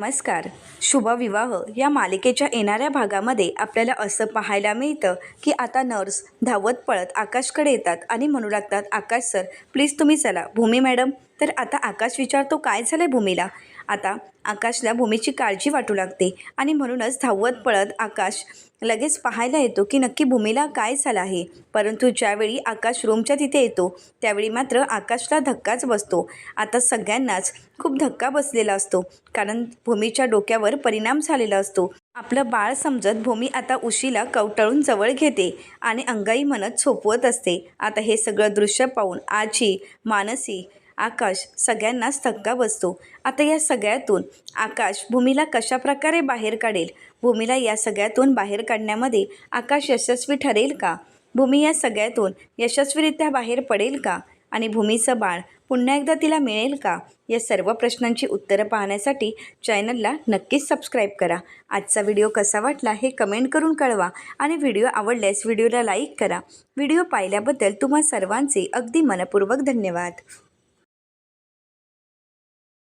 नमस्कार. शुभविवाह. या मालिकेच्या येणाऱ्या भागामध्ये आपल्याला असं पाहायला मिळतं की आता नर्स धावत पळत आकाशकडे येतात आणि म्हणू लागतात आकाश सर प्लीज तुम्ही चला. भूमी मॅडम तर आता आकाश विचारतो काय झालं आहे भूमीला? आता आकाशला भूमीची काळजी वाटू लागते आणि म्हणूनच धावत पळत आकाश लगेच पाहायला येतो की नक्की भूमीला काय झालं आहे. परंतु ज्यावेळी आकाश रूमच्या तिथे येतो त्यावेळी मात्र आकाशला धक्काच बसतो. आता सगळ्यांनाच खूप धक्का बसलेला असतो कारण भूमीच्या डोक्यावर परिणाम झालेला असतो. आपलं बाळ समजत भूमी आता उशीला कवटाळून जवळ घेते आणि अंगाई म्हणत सोपवत असते. आता हे सगळं दृश्य पाहून आजी मानसी आकाश सगळ्यांनाच धक्का बसतो. आता या सगळ्यातून आकाश भूमीला कशाप्रकारे बाहेर काढेल? भूमीला या सगळ्यातून बाहेर काढण्यामध्ये आकाश यशस्वी ठरेल का? भूमी या सगळ्यातून यशस्वीरित्या बाहेर पडेल का? आणि भूमीचं बाळ पुन्हा एकदा तिला मिळेल का? या सर्व प्रश्नांची उत्तरं पाहण्यासाठी चॅनलला नक्कीच सबस्क्राईब करा. आजचा व्हिडिओ कसा वाटला हे कमेंट करून कळवा आणि व्हिडिओ आवडल्यास व्हिडिओला लाईक करा. व्हिडिओ पाहिल्याबद्दल तुम्हा सर्वांचे अगदी मनपूर्वक धन्यवाद.